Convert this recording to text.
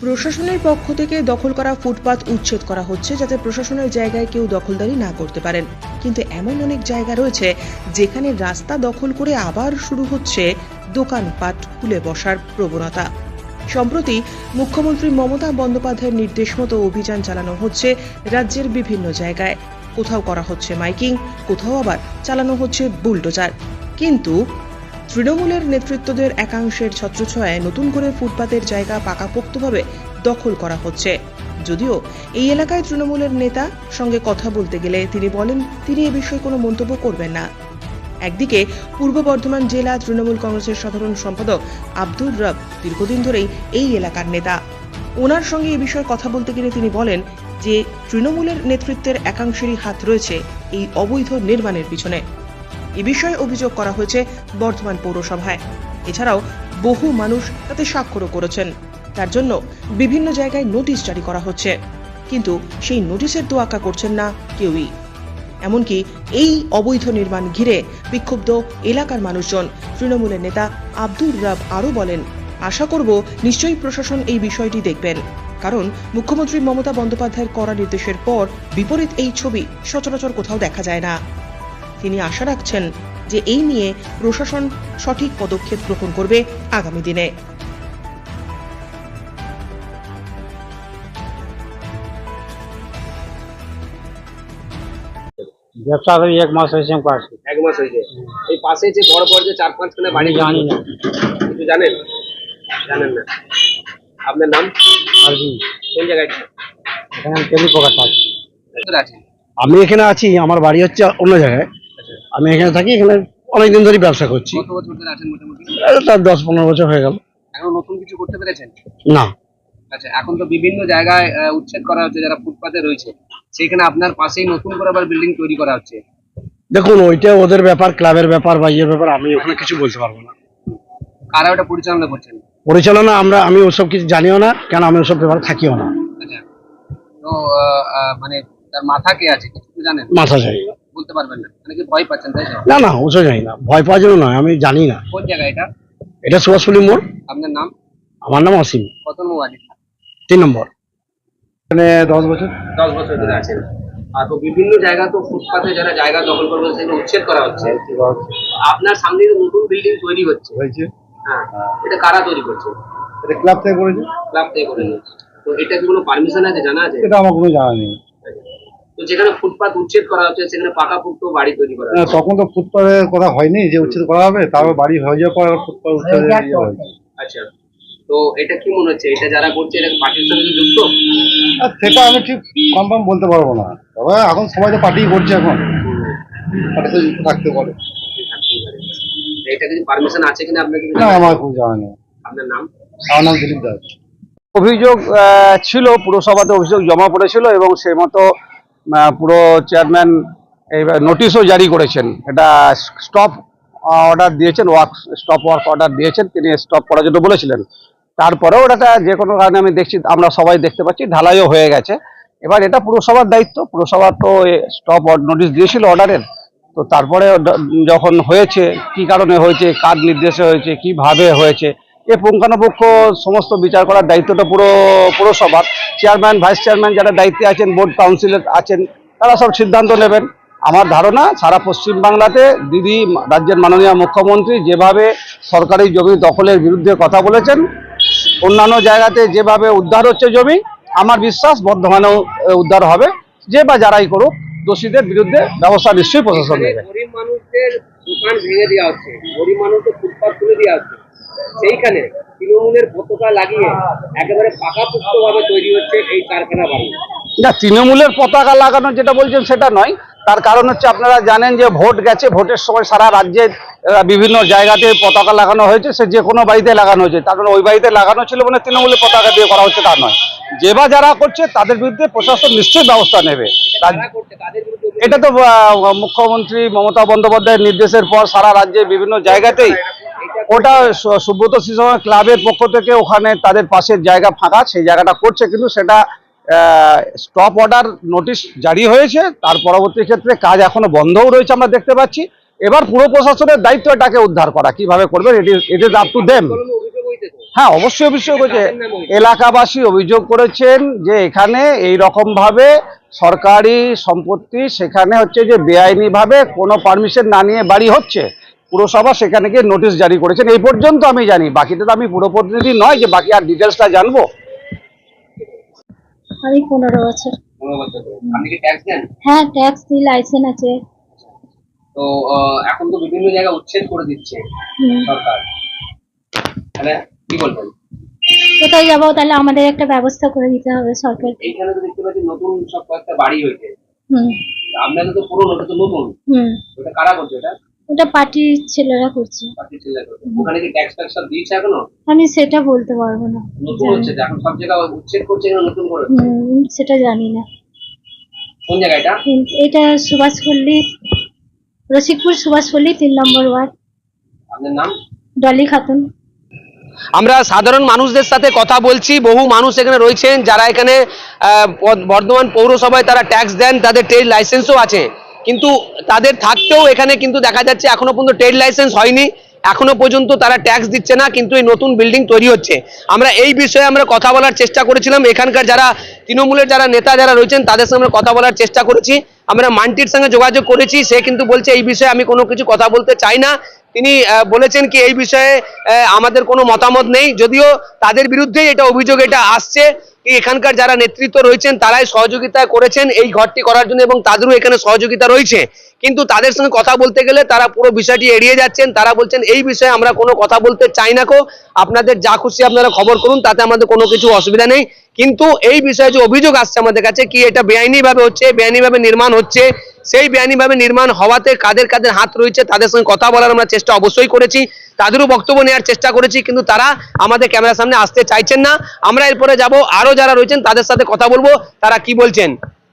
প্রশাসনের পক্ষ থেকে দখল করা ফুটপাত উচ্ছেদ করা হচ্ছে যাতে প্রশাসনের জায়গায় কেউ দখলদারি না করতে পারেন। কিন্তু এমন অনেক জায়গা রয়েছে যেখানে রাস্তা দখল করে আবার শুরু হচ্ছে দোকানপাট খুলে বসার প্রবণতা। সম্প্রতি মুখ্যমন্ত্রী মমতা বন্দ্যোপাধ্যায়ের নির্দেশ মতো অভিযান চালানো হচ্ছে রাজ্যের বিভিন্ন জায়গায়। কোথাও করা হচ্ছে মাইকিং, কোথাও আবার চালানো হচ্ছে বুলডোজার। কিন্তু তৃণমূলের নেতৃত্বদের একাংশের ছত্রছায়ায় নতুন করে ফুটপাতের জায়গা পাকাপোক্তভাবে দখল করা হচ্ছে। যদিও এই এলাকায় তৃণমূলের নেতা সঙ্গে কথা বলতে গেলে তিনি বলেন, তিনি এ বিষয়ে কোনো মন্তব্য করবেন না। একদিকে পূর্ব বর্ধমান জেলা তৃণমূল কংগ্রেসের সাধারণ সম্পাদক আব্দুর রব দীর্ঘদিন ধরেই এই এলাকার নেতা। ওনার সঙ্গে এ বিষয়ে কথা বলতে গেলে তিনি বলেন যে, তৃণমূলের নেতৃত্বের একাংশেরই হাত রয়েছে এই অবৈধ নির্মাণের পিছনে। এ বিষয়ে অভিযোগ করা হয়েছে বর্ধমান পৌরসভায়। এছাড়াও বহু মানুষ তাতে স্বাক্ষরও করেছেন। তার জন্য বিভিন্ন জায়গায় নোটিশ জারি করা হচ্ছে। কিন্তু সেই নোটিশের তোয়াক্কা করছেন না কেউই। এমনকি এই অবৈধ নির্মাণ ঘিরে বিক্ষুব্ধ এলাকার মানুষজন, তৃণমূলের নেতা আব্দুর রাব আরও বলেন, আশা করব নিশ্চয়ই প্রশাসন এই বিষয়টি দেখবেন। কারণ মুখ্যমন্ত্রী মমতা বন্দ্যোপাধ্যায়ের করা নির্দেশের পর বিপরীত এই ছবি সচরাচর কোথাও দেখা যায় না। তিনি আশা রাখছেন যে এই নিয়ে প্রশাসন সঠিক পদক্ষেপ গ্রহণ করবে আগামী দিনে। ব্যবসা তো এক মাস হয়েছে পাশে এক মাস হয়েছে। এই পাশে যে বড় বড় যে চার পাঁচখানা বাড়ি আমি জানি না। কিছু জানেন? জানেন না। আপনার নাম? আর কি কোন জায়গায়? এখানে আমি আছে আমি এখানে আছি আমার বাড়ি হচ্ছে অন্য জায়গায়। আমি এখানে থাকি এখানে অনেকদিন ধরে ব্যবসা করছি। কত বছর ধরে আছেন মোটামুটি? এই তার দশ পনেরো বছর হয়ে গেল। এখন নতুন কিছু করতে পেরেছেন? না। আচ্ছা এখন তো বিভিন্ন জায়গায় আহ, উচ্ছেদ করা হচ্ছে যারা ফুটপাতে রয়েছে। সেখানে আপনার পাশেই নতুন করে আবার বিল্ডিং তৈরি করা হচ্ছে। দেখুন ওইটা ওদের ব্যাপার ক্লাবের ব্যাপার বা ইয়ের ব্যাপার আমি ওখানে কিছু বলতে পারব না। কারা ওটা পরিচালনা করছেন? পরিচালনা আমরা আমি ওসব কিছু জানিও না কেন আমি ওসব ব্যাপারে থাকিও না। আচ্ছা। তো আহ, আহ, মানে তার মাথা কে আছে কিছু জানেন? মাথা যাই না বলতে পারবেন না। মানে কি ভয় পাচ্ছেন তাই না না ওসব জানি না। ভয় পাওয়ার জন্য নয় আমি জানি না। কোন জায়গা এটা? এটা সুভাষপল্লী মোড়। আপনার নাম? আমার নাম অসীম। কত মোবাইল তিন নম্বর। এখানে দশ বছর? দশ বছর ধরে আছেন। আর তো বিভিন্ন জায়গা তো ফুটপাতে যারা জায়গা দখল করবে সেগুলো উচ্ছেদ করা হচ্ছে। আপনার সামনে তো নতুন বিল্ডিং তৈরি হচ্ছে হয়েছে। হ্যাঁ এটা কারা তৈরি করছে? এটা ক্লাব থেকে করেছে। ক্লাব থেকে করে নিচ্ছে তো এটা কি কোনো পারমিশন আছে জানা আছে? এটা আমার কোনো জানা নেই। তো যেখানে ফুটপাত উচ্ছেদ করা হচ্ছে সেখানে পাকা পাকাপোক্ত বাড়ি তৈরি করা হচ্ছে। তখন তো ফুটপাতের কথা হয়নি যে উচ্ছেদ করা হবে তারপর বাড়ি হয়ে যাওয়ার পর ফুটপাত উচ্ছেদ ইয়ে আচ্ছা তো এটা কি মনে হচ্ছে? এটা যারা করছে এটা পার্টির সঙ্গে যুক্ত? সেটা আমি ঠিক কনফার্ম বলতে পারব না। তবে এখন সবাই তো পার্টি করছে এখন। পার্টির সাথে যুক্ত থাকতে পারে। এটা কিছু পারমিশন আছে কিনা আপনার কি না আমার কোনো জানা নেই। আপনার নাম? আমার নাম দিলীপ দাস। অভিযোগ আহ, ছিল পুরসভাতে অভিযোগ জমা পড়েছিল এবং সেই মতো পুরো চেয়ারম্যান এইবার নোটিশও জারি করেছেন। এটা স্টপ অর্ডার দিয়েছেন ওয়ার্ক স্টপ ওয়ার্ক অর্ডার দিয়েছেন, তিনি স্টপ করার জন্য বলেছিলেন। তারপরেও ওটা যে কোনো কারণে আমি দেখছি, আমরা সবাই দেখতে পাচ্ছি, ঢালাইও হয়ে গেছে। এবার এটা পুরসভার দায়িত্ব, পুরসভা তো স্টপ নোটিশ দিয়েছিল অর্ডারের তো তারপরে যখন হয়েছে, কি কারণে হয়েছে, কার নির্দেশে হয়েছে, কীভাবে হয়েছে এ পুঙ্খানুপুঙ্খ সমস্ত বিচার করার দায়িত্বটা পুরো পুরসভার। চেয়ারম্যান ভাইস চেয়ারম্যান যারা দায়িত্বে আছেন বোর্ড কাউন্সিলের আছেন, তারা সব সিদ্ধান্ত নেবেন। আমার ধারণা, সারা পশ্চিম বাংলাতে দিদি, রাজ্যের মাননীয় মুখ্যমন্ত্রী যেভাবে সরকারি জমি দখলের বিরুদ্ধে কথা বলেছেন, অন্যান্য জায়গাতে যেভাবে উদ্ধার হচ্ছে জমি, আমার বিশ্বাস বর্ধমানেও উদ্ধার হবে। যে বা যারাই করুক, দোষীদের বিরুদ্ধে ব্যবস্থা নিশ্চয়ই প্রশাসন নেবে। গরিব মানুষদের দোকান ভেঙে দেওয়া হচ্ছে। গরিব ফুটপাত দেওয়া হচ্ছে। সেইখানে তৃণমূলের পতাকা লাগিয়ে একেবারে পাকাপোক্ত ভাবে তৈরি হচ্ছে এই কারখানা বাড়ি। না তৃণমূলের পতাকা লাগানো যেটা বলছেন সেটা নয়। তার কারণ হচ্ছে আপনারা জানেন যে ভোট গেছে ভোটের সময় সারা রাজ্যে বিভিন্ন জায়গাতে পতাকা লাগানো হয়েছে সে যে কোনো বাড়িতে লাগানো হয়েছে। তার মানে ওই বাড়িতে লাগানো ছিল মানে তৃণমূলের পতাকা দিয়ে করা হচ্ছে তা নয়। যে বা যারা করছে তাদের বিরুদ্ধে প্রশাসন নিশ্চয়ই ব্যবস্থা নেবে। এটা তো মুখ্যমন্ত্রী মমতা বন্দ্যোপাধ্যায়ের নির্দেশের পর সারা রাজ্যে বিভিন্ন জায়গাতেই ওটা সুব্রত শিশু ক্লাবের পক্ষ থেকে ওখানে তাদের পাশের জায়গা ফাঁকা, সেই জায়গাটা করছে, কিন্তু সেটা স্টপ অর্ডার নোটিশ জারি হয়েছে, তার পরবর্তী ক্ষেত্রে কাজ এখনও বন্ধও রয়েছে আমরা দেখতে পাচ্ছি এবার পুরো প্রশাসনের দায়িত্ব এটাকে উদ্ধার করা, কীভাবে করবে it is up to them হ্যাঁ অবশ্যই অভিযোগ হয়েছে? এলাকাবাসী অভিযোগ করেছেন যে এখানে এই রকম ভাবে সরকারি সম্পত্তি, সেখানে হচ্ছে যে বেআইনি ভাবে কোনো পারমিশন না নিয়ে বাড়ি হচ্ছে পুরসভা সেখানে গিয়ে নোটিশ জারি করেছেন। এই পর্যন্ত আমি জানি। বাকিটা তো আমি পুরো প্রতিনিধি নয় যে বাকি আর ডিটেলসটা জানব। আমি পনেরো বছর। হ্যাঁ ট্যাক্স দিই লাইসেন্স আছে। তো আহ, এখন তো বিভিন্ন জায়গায় উচ্ছেদ করে দিচ্ছে সরকার। তাহলে কি বলবেন? কোথায় যাব? তাহলে আমাদের একটা ব্যবস্থা করে দিতে হবে সরকার। এইখানে তো দেখতে পাচ্ছি নতুন সব কয়েকটা বাড়ি হয়েছে। হুম। আপনাদের তো পুরো ওটা তো নতুন। হুম। ওটা কারা করছে এটা? ওটা পার্টির ছেলেরা করছে। পার্টি ছেলে করছে। ওখানে কি ট্যাক্স ট্যাক্স সব দিয়েছে এখনও? আমি সেটা বলতে পারব না। নতুন হচ্ছে এখন সব জায়গায় উচ্ছেদ করছে এখানে নতুন করে। সেটা জানি না। কোন জায়গা এটা? এটা সুভাষপল্লী রসিকপুর সুভাষপল্লী তিন নম্বর ওয়ার্ড। আপনার নাম? ডলি খাতুন। আমরা সাধারণ মানুষদের সাথে কথা বলছি। বহু মানুষ এখানে রয়েছেন যারা এখানে আহ, বর্ধমান পৌরসভায় তারা ট্যাক্স দেন তাদের ট্রেড লাইসেন্সও আছে। কিন্তু তাদের থাকতেও এখানে কিন্তু দেখা যাচ্ছে এখনও পর্যন্ত ট্রেড লাইসেন্স হয়নি। এখনও পর্যন্ত তারা ট্যাক্স দিচ্ছে না, কিন্তু এই নতুন বিল্ডিং তৈরি হচ্ছে। আমরা এই বিষয়ে আমরা কথা বলার চেষ্টা করেছিলাম। এখানকার যারা তৃণমূলের যারা নেতা যারা রয়েছেন, তাদের সঙ্গে আমরা কথা বলার চেষ্টা করেছি। আমরা মান্টির সঙ্গে যোগাযোগ করেছি, সে কিন্তু বলছে, এই বিষয়ে আমি কোনো কিছু কথা বলতে চাই না। তিনি বলেছেন কি এই বিষয়ে আমাদের কোনো মতামত নেই। যদিও তাদের বিরুদ্ধেই এটা অভিযোগ এটা আসছে এখানকার যারা নেতৃত্ব রয়েছেন তারাই সহযোগিতা করেছেন এই ঘরটি করার জন্য এবং তাদেরও এখানে সহযোগিতা রয়েছে। কিন্তু তাদের সঙ্গে কথা বলতে গেলে তারা পুরো বিষয়টি এড়িয়ে যাচ্ছেন। তারা বলছেন, এই বিষয়ে আমরা কোনো কথা বলতে চাই না কো আপনাদের যা খুশি আপনারা খবর করুন, তাতে আমাদের কোনো কিছু অসুবিধা নেই। কিন্তু এই বিষয়ে যে অভিযোগ আসছে আমাদের কাছে, কি এটা বেআইনি ভাবে হচ্ছে বেআইনি ভাবে নির্মাণ হচ্ছে সেই বেআইনি ভাবে নির্মাণ হওয়াতে কাদের কাদের হাত রয়েছে তাদের সঙ্গে কথা বলার আমরা চেষ্টা অবশ্যই করেছি। তাদেরও বক্তব্য নেওয়ার চেষ্টা করেছি, কিন্তু তারা আমাদের ক্যামেরার সামনে আসতে চাইছেন না। আমরা এরপরে যাব আরও যারা রয়েছেন তাদের সাথে কথা বলব, তারা কি বলছেন?